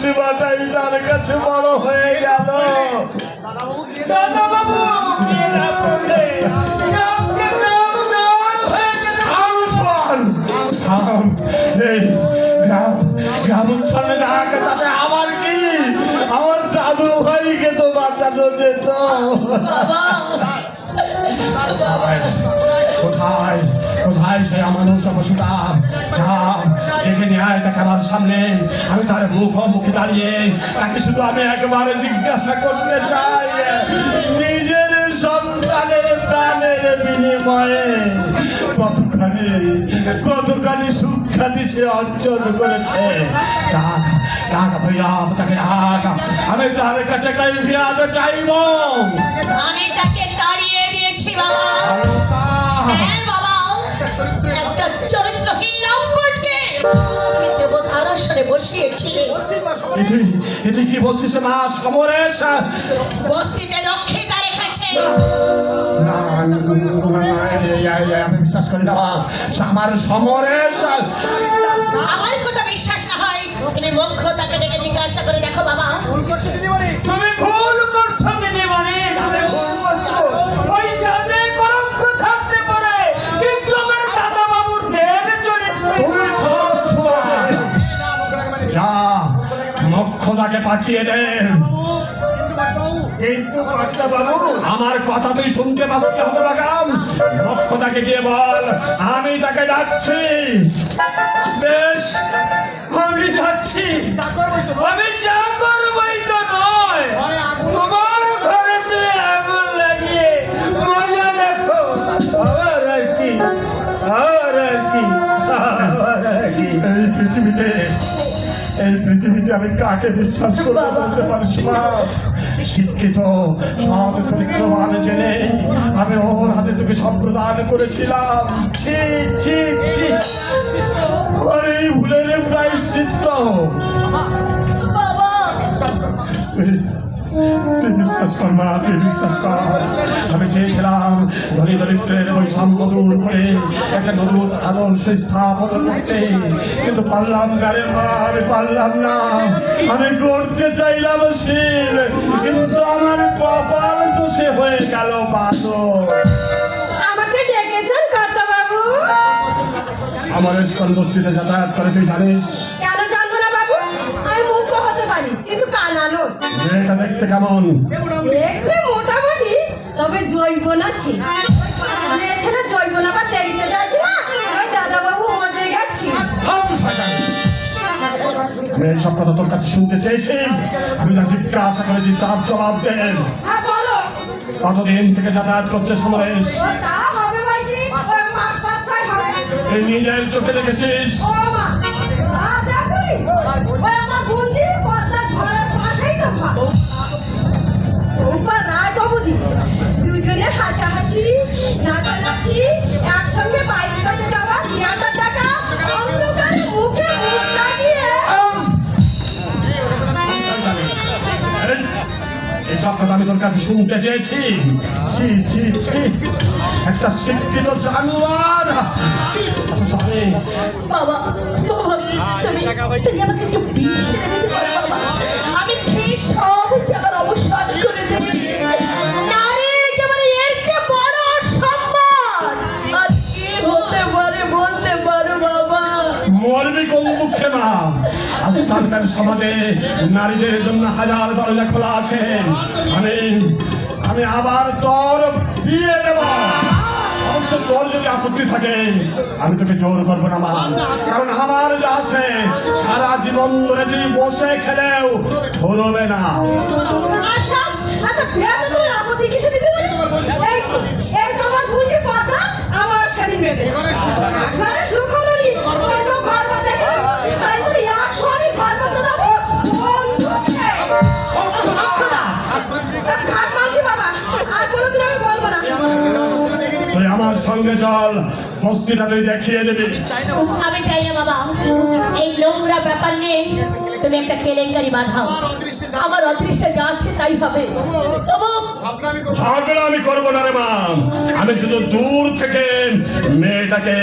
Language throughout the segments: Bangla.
সেবাটাই তার কাছে বড় হয়ে গেল। দাদা বাবু মেয়েরা বললে গ্রামকে গ্রাম জল গেছে থাম শোন, থাম। এই গ্রাম গ্রাম উচ্ছন্নে যাক তাতে আমার কি? আমার দাদু ভাইকে তো বাঁচানো যেত। কোথায়? সে মানুষ পশুটা যাও দেখে নিয়ে আয় তাকে আমার সামনে। আমি তার মুখোমুখি দাঁড়িয়ে তাকে শুধু আমি একবার জিজ্ঞাসা করতে চাই। নিজের সন্তানের প্রাণের বিনিময়ে কতখানি কতখানি সুখ্যাতি সে অর্জন করেছে। ডাক ডাক ভাইয়া তাকে ডাক আমি তার কাছে কাই পেঁয়াজ চাইব। আমি তাকে তাড়িয়ে দিয়েছি বাবা। তুমি দেবতার আসরে বসিয়েছিলে এটি এটি কি বলছিস মা সমরেশ বস্তিতে রক্ষিতা রেখেছে। আমি বিশ্বাস করি না। আমার সমরেশ আমার কথা বিশ্বাস না হয়। তুমি মুখ্য তাকে ডেকে জিজ্ঞাসা করে দেখো বাবা। মক্ষদাকে পাঠিয়ে দেন কিন্তু আমার কথা তুই শুনতে পাচ্ছি হবে বাগাম মক্ষদাকে গিয়ে বল, আমি তাকে ডাকছি। বেশ, আমি যাচ্ছি। আমি যা করবই তো নয়। তোমার ঘরেতে আগুন লাগিয়ে মজা দেখো। আর কি আর কি আর কি। পৃথিবীতে এই পৃথিবীতে আমি কাকে বিশ্বাস করতে বলতে পারছি না? শিক্ষিত সৎ চরিত্রবান জেনে আমি ওর হাতে তোকে সম্প্রদান করেছিলাম। ছি ছি ছি। ওর এই ভুলের প্রায়শ্চিত্ত। তুই তুই বিশ্বাস কর মা তুই বিশ্বাস কর। আমি চেয়েছিলাম ধনী দরিদ্রের বৈষম্য দূর করে একটা নতুন আদর্শ স্থাপন করতে। কিন্তু পারলাম না রে মা আমি পারলাম না। আমি করতে চাইলাম শিব কিন্তু আমার কপাল দোষে হয়ে গেল বাদর আমাকে ডেকেছেন কর্তা বাবু আমার স্কন বস্তিতে যাতায়াত করে তুই জানিস? কেন জানব না বাবু? আমি মুখ্য হতে পারি কিন্তু কানালো মেয়েটা দেখতে কেমন? দেখতে মোটামুটি তবে আছে। মেয়ে ছেলে যাচ্ছে না? ওই গেছি। আমি এইসব কথা তোর কাছে শুনতে চেয়েছি। আমি যা জিজ্ঞাসা করেছি তার জবাব দেন হ্যাঁ কতদিন থেকে যাতায়াত করছে সমরেশ এই নিজের চোখে দেখেছিস? রূপা রায় বাবুদি দুজনে হাসাহাসি নাচানাচি একসঙ্গে বাইক করতে যাওয়া থিয়েটার দেখা অন্ধকারে মুখে মুখ লাগিয়ে। এই, কথা আমি তোর কাছে শুনতে চেয়েছি। ছি ছি ছি। একটা শিক্ষিত জানোয়ার। আমি বাবা বাবা তুমি তুমি আমাকে একটু বিষ এনে দিতে পারো বাবা। আমি ঠিক সব জায়গার আজকালকার সমাজে নারীদের জন্য হাজার দরজা খোলা আছে। আমি আমি আবার তোর বিয়ে দেব। যদি তোকে জোর করব না মা। কারণ আমার আছে, সারা জীবন ধরে তুই বসে খেলেও ধরবে না। আচ্ছা আচ্ছা আমার ঘরে সুখ হলো সঙ্গে চল বস্তিটা তুই দেখিয়ে দিবি। আমি চাই না বাবা। এই নোংরা ব্যাপার নিয়ে তুমি একটা কেলেঙ্কারি বাঁধাও। আমার অদৃষ্ট যা আছে তাই হবে। তবু ঝগড়া আমি করব। না রে মা। আমি শুধু দূর থেকে মেয়েটাকে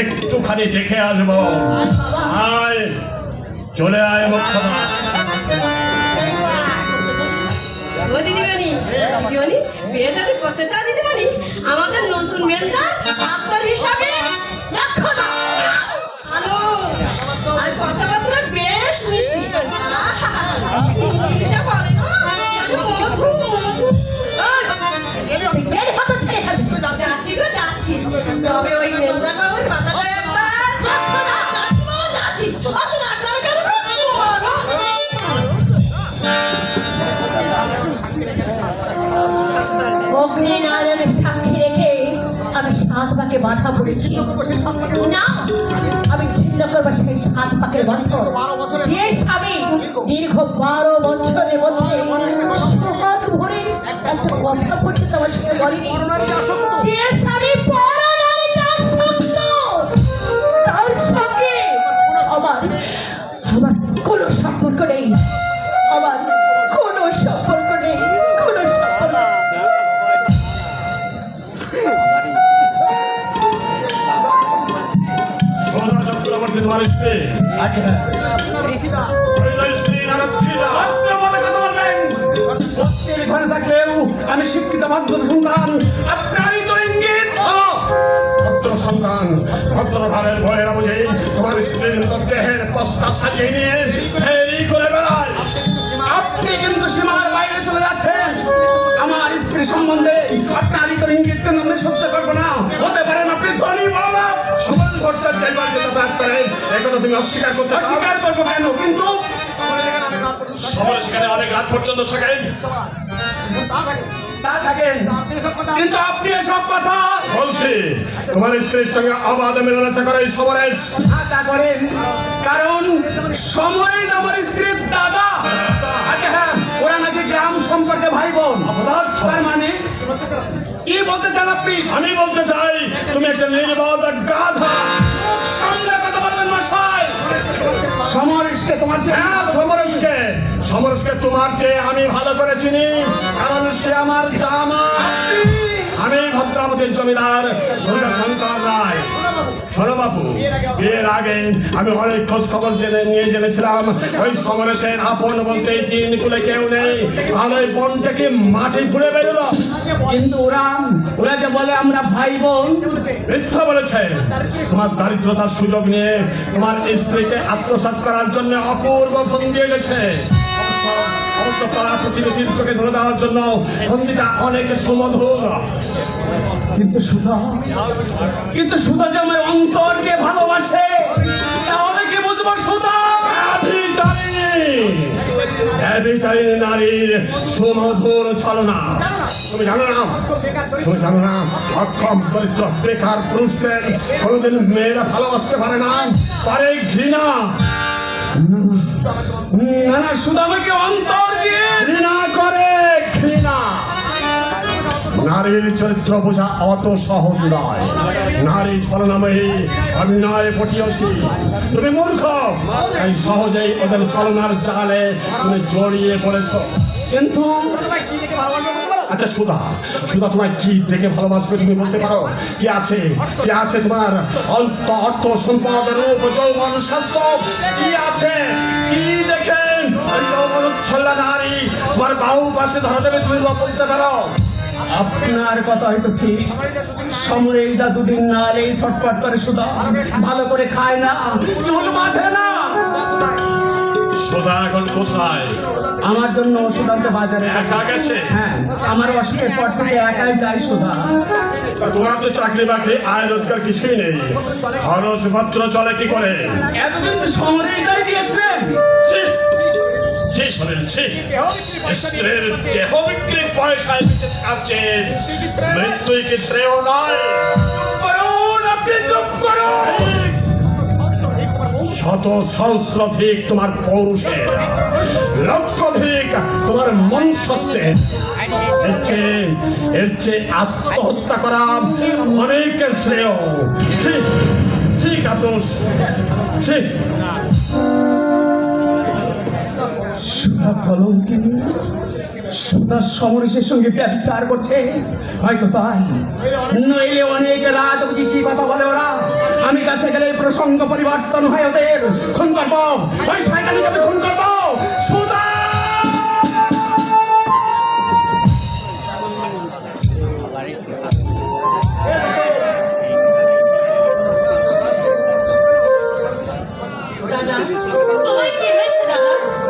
একটুখানি দেখে আসব। আয় চলে আয় মুখ্যমা। দিদিমণি বিয়ে যদি করতে চাও দিদিমণি আমাদের নতুন মেয়েটা আপনার হিসাবে পাকে বাধা পড়েছি না, আমি ছিন্ন করব সেই সাত পাকের বন্ধন যে স্বামী দীর্ঘ বারো বছরের মধ্যে ভরে একটা কথা পর্যন্ত আমার সঙ্গে বলেনি। যে স্বামী আমার আমার কোনো সম্পর্ক নেই। আমি শিক্ষিত মাধ্যম সন্ধান ভালো ভদ্র সন্তান ভদ্র ভাবের ভয়েরা বুঝে তোমার স্ত্রীর দেহের পস্তা সাজিয়ে নিয়ে ফেরি করে বেড়ায়। আপনি কিন্তু সীমার বাইরে চলে যাচ্ছেন। আমার স্ত্রী সম্বন্ধে আপনারই তো ইঙ্গিত আমি সহ্য করব না। হতে পারেন আপনি ধনী বড় না। সমাজ ভট্টার যে বাড়িতে যাতায়াত করেন এগুলো তুমি অস্বীকার করতে অস্বীকার করব কেন? কিন্তু সবার সেখানে অনেক রাত পর্যন্ত থাকেন। তা থাকেন। কিন্তু আপনি এসব কথা বলছি। তোমার স্ত্রীর সঙ্গে অবাধ মেলামেশা করে সমরেশ করেন। কারণ সমরেশ আমার স্ত্রীর দাদা। আচ্ছা হ্যাঁ ওরা নাকি গ্রাম সম্পর্কে ভাই বোন তার মানে কি বলতে চান আপনি? আমি বলতে চাই তুমি একটা নির্বাদ গাধা সামনে কথা বলবেন মশাই সমরেশকে তোমার চেয়ে হ্যাঁ সমরেশকে। সমরেশকে তোমার চেয়ে আমি ভালো করে চিনি। কারণ সে আমার জামা আমি ভদ্রাবতীর জমিদার দুর্গাশঙ্কর রায়। বাবু বিয়ের আগে আমি অনেক খোঁজ খবর জেনে নিয়ে জেনেছিলাম। ওই সমরেশের আপন বলতে তিন কুলে কেউ নেই। আর ওই বনটাকে মাটি ঘুরে বেরোলো? কিন্তু ওরা ওরা যে বলে আমরা ভাই বোন মিথ্যা বলেছেন তোমার দারিদ্রতার সুযোগ নিয়ে তোমার স্ত্রীকে আত্মসাৎ করার জন্য অপূর্ব ফন্দি এনেছে। অবশ্য- অবশ্য পাড়া প্রতিবেশীর চোখে ধরে দেওয়ার জন্য ফন্দিটা অনেক সুমধুর। কিন্তু সুধা কিন্তু সুধা যে আমার অন্তরকে ভালোবাসে তাহলে কি বুঝব সুধা। নারীর সুমধুর ছলনা। তুমি জানো না? তুমি জানো না? অক্ষম, দরিদ্র, বেকার পুরুষদের কোনোদিন মেয়েরা ভালোবাসতে পারে না, পারে ঘৃণা। না না, সুধা আমাকে অন্তর নারীর চরিত্র বোঝা অত সহজ নয়। নারী ছলনাময়ী অভিনয় পটিয়সী তুমি মূর্খ। তাই সহজেই ওদের ছলনার জালে তুমি জড়িয়ে পড়েছ। কিন্তু আচ্ছা সুধা সুধা, তোমায় কি দেখে ভালোবাসবে তুমি বলতে পারো? কি আছে? কি আছে তোমার অল্প অর্থ সম্পদ, রূপ, যৌবন, স্বাস্থ্য? কি আছে? কি দেখে? ওই যৌবন ছল্লা নারী, তোমার বাহু পাশে ধরা দেবে তুমি বলতে পারো? আপনার কথা হয়তো ঠিক। সমরেশ দা দুদিন না এই ছটপট করে সুধা ভালো করে খায় না। চুল বাঁধে না। সুধা এখন কোথায়? আমার জন্য ওষুধ আনতে বাজারে। একা গেছে? হ্যাঁ আমার অসুখের পর থেকে একাই যায় সুধা তোমার তো চাকরি বাকরি আয় রোজগার কিছুই নেই। খরচ পত্র চলে কি করে? এতদিন তো দিয়েছিলেন। ছি, ছি শোনেন ছি স্ত্রীর দেহ বিক্রির পয়সায় থাকছে মৃত্যুই কি শ্রেয় নয়? শত সহস্রাধিক তোমার পৌরুষের লক্ষাধিক তোমার মনুষ্যত্বের এর চেয়ে এর চেয়ে আত্মহত্যা করা অনেক শ্রেয়। ছি ছি। সুধা কলঙ্কিনী সুধা সমরেশের সঙ্গে ব্যবচার করছে। হয়তো তাই। নইলে অনেক রাত কি কি কথা বলে ওরা? আমি কাছে গেলে প্রসঙ্গ পরিবর্তন হয় ওদের। খুন করব। খুন করব?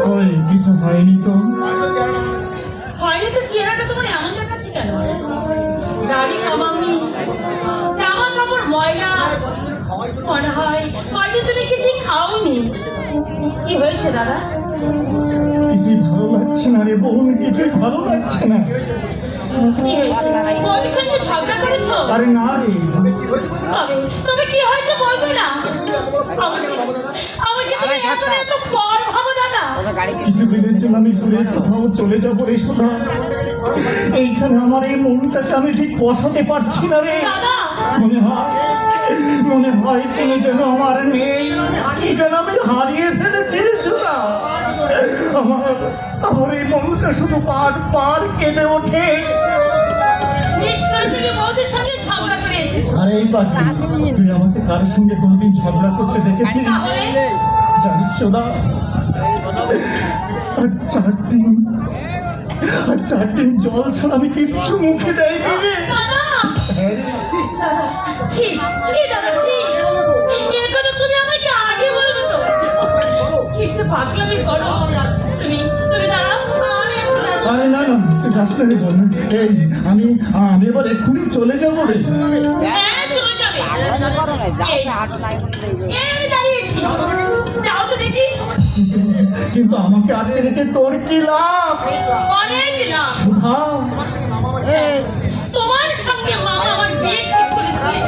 কই কিছু হয়নি তো? হয়নি তো চেহারাটা তোমার এমন দেখাচ্ছে কেন? দাড়ি কামামি জামা কাপড় ময়লা মনে হয় হয়তো তুমি কিছুই খাওনি। কি হয়েছে দাদা? কিছুই ভালো লাগছে না রে বোন কিছুই ভালো লাগছে না। ঝগড়া করেছ? তবে না? আমাকে আমাকে তুমি আচ্ছা, আচ্ছা, আচ্ছা। এত এত পর ভাবো কিছুদিনের জন্য আমি দূরে কোথাও চলে যাব রে সুধা এইখানে আমার এই মনটাকে আমি ঠিক বসাতে পারছি না রে। মনে হয় মনে হয় তুমি যেন আমার নেই কি যেন আমি হারিয়ে ফেলেছি রে সুধা আমার আমার এই মনটা শুধু পার পার কেঁদে ওঠে। আরে পাখি তুই আমাকে কার সঙ্গে কোনোদিন ঝগড়া করতে দেখেছিস? জানিস সোদা আর চার দিন আর চার দিন জল ছাড়া আমি কিচ্ছু মুখে দেয়নি। রে দাদা দাদা ছি ছি দাদা ছি। এর কথা তুমি আমাকে আগে বলবে তো। কিছু পাগলামি করো। তুমি তুমি দাঁড়াও। আমি আরে না না তুই যাস রে বোন এই আমি আমি এবার এক্ষুনি চলে যাব রে। হ্যাঁ চলে যাবে। এই আমি দাঁড়িয়েছি কিন্তু আমাকে আটকে রেখে তোর কি লাভ? অনেক দিলাম সুধা। তোমার সঙ্গে মামা আমার বিয়ে ঠিক করেছিলেন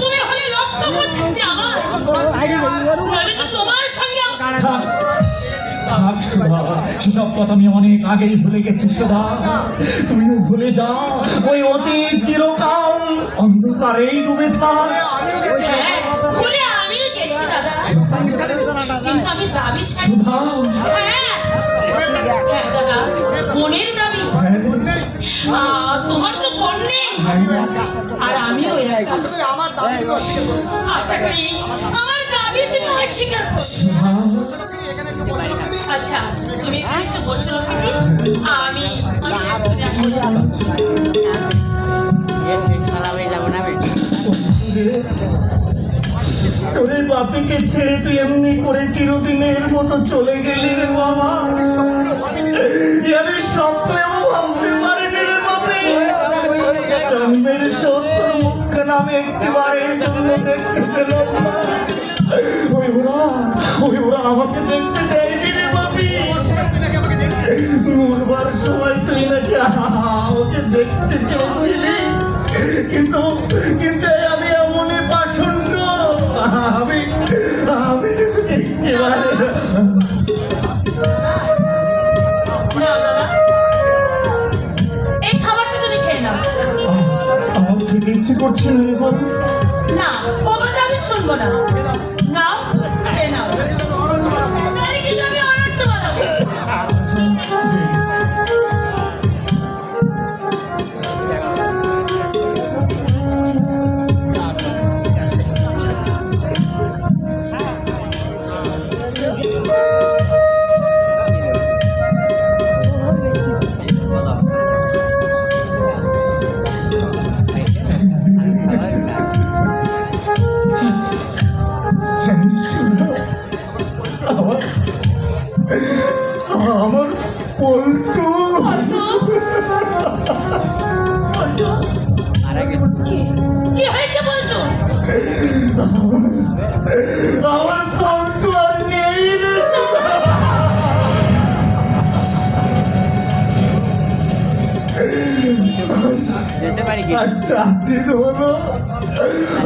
তুমি হলে লক্ষ্যপতির জামাই তোমার সঙ্গে সেসব কথা আমি অনেক আগেই ভুলে গেছি সুধা। তুমিও ভুলে যাও ওই অতীত চিরকাল অন্ধকারেই ডুবে থাক। হ্যাঁ ভুলে আমিও গেছি দাদা। কিন্তু আমি দাবি ছাড়ি। হ্যাঁ হ্যাঁ দাদা মনের দাবি। তোমার তো বোন নেই। আর আমিও আশা করি আমার দাবি তুমি অস্বীকার আচ্ছা তুমি একটু বসে রাখি আমি আমি বাপিকে ছেড়ে তুই এমনি করে চিরদিনের মতো চলে গেলি রে বাবা। আমি স্বপ্নেও ভাবতে পারিনি রে বাপি। জন্মের সত্তর মুখখানা আমি একটিবারের জন্য দেখতে পেলাম ওই ওরা ওই ওরা আমাকে দেখতে দেয়নি রে বাপি। মরবার সময় তুই নাকি আমাকে দেখতে চেয়েছিলি কিন্তু কিন্তু করছে? না বাবা কথা আমি শুনব না। চার দিন হলো।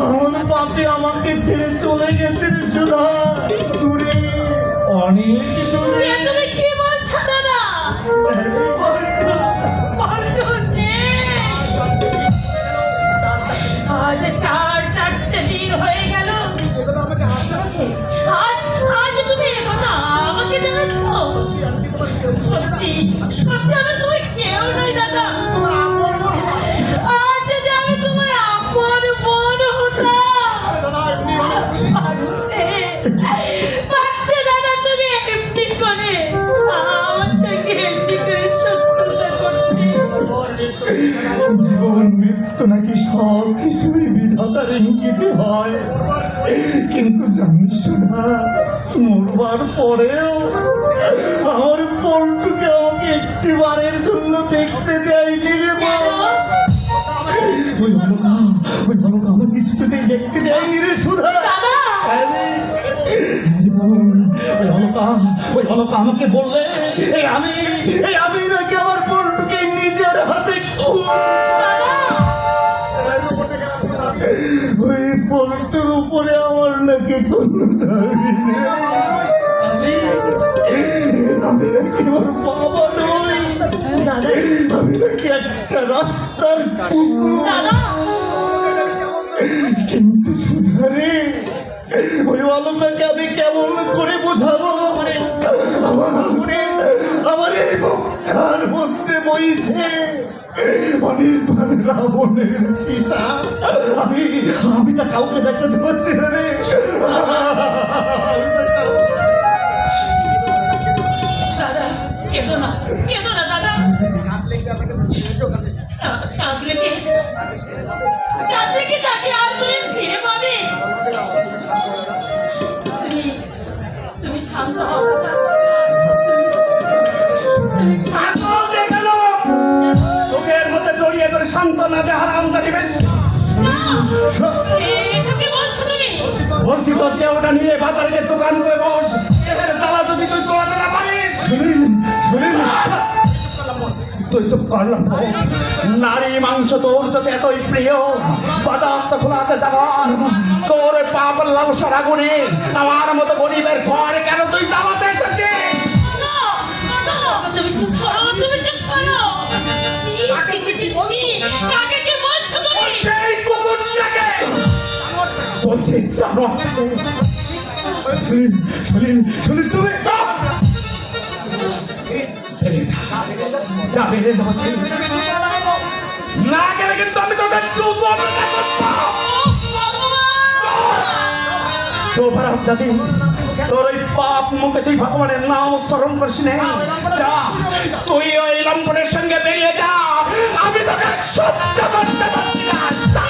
আমার বাপি আমাকে ছেড়ে চলে গেছে সুধা। দূরে অনেক দূরে। তুমি কি বলছো দাদা? বল্টু বল্টু নেই। আজ চার চারটে দিন হয়ে গেল। আজ আজ তুমি কথা আমাকে জানাচ্ছ? সত্যি সত্যি আমি তুমি কেউ নই দাদা। মরবার পরেও আমার পল্টুকে আমাকে একটি বারের জন্য দেখতে দেয়নি রে মা। ওই অলকা ওই অলকা আমার দেখতে দেয়নি রে সুধা। আরে, আরে বোন, ওই অলকা ওই অলকা আমাকে বললে এই আমি এই আমি নাকি আমার পল্টুকে নিজের হাতে ওই পল্টুর উপরে আমার নাকি কোনো দাবি নেই। আমি নাকি ওর বাবা নই আমি নাকি একটা রাস্তার কুকুর কিন্তু সুধারে ওই অলকাকে আমি কেমন করে বোঝাবো আমার এই মুখটার মধ্যে বইছে অনির্বাণ রাবণের চিতা আমি আমি তা কাউকে দেখাতে পারছি না রে। আমি তা কাউকে- কেঁদো না কেঁদো না দাদা। কাঁদলে কি? কাঁদলে কি তাকে? আর তুমি ফিরে পাবে? তুমি তুমি শান্ত হও তুমি শান্ত হও। পাগল দেখে গেল। চোখের মধ্যে জড়িয়ে ধরে সান্ত্বনা দেহার আমদানি বেশ। না, বলছো তুমি? বলছি তোর দেহটা নিয়ে বাজারে দোকান করে বস। তালা যদি তুই তোলাতে না পারিস। তুই চুপ করলাম নারী মাংস তোর যদি এতই প্রিয় তো খোলা আছে তোর পাপ লালসার আগুনে আমার মতো গরিবের ঘর কেন তুই জ্বালাতে এসেছিস? চুপ করো চুপ করো। বলছো? জানো তুমি যা যাচ্ছি না গেলে কিন্তু আমি তোকে চুপ চোপারাম তোর ওই পাপ মুখে তুই ভগবানের নাম উচ্চারণ করিস নে যা তুই ওই লম্বনের সঙ্গে বেরিয়ে যা আমি তোকে সত্য করতে পারছি না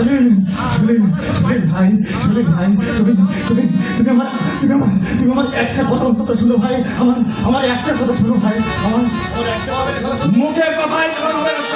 সলিল শুনিন শুনিন ভাই সলিল ভাই তুমি তুমি তুমি আমার তুমি আমার তুমি আমার একটা কথা অন্তত শুনো ভাই। আমার আমার একটা কথা শুনো ভাই। আমার মুখে কথাই করবে না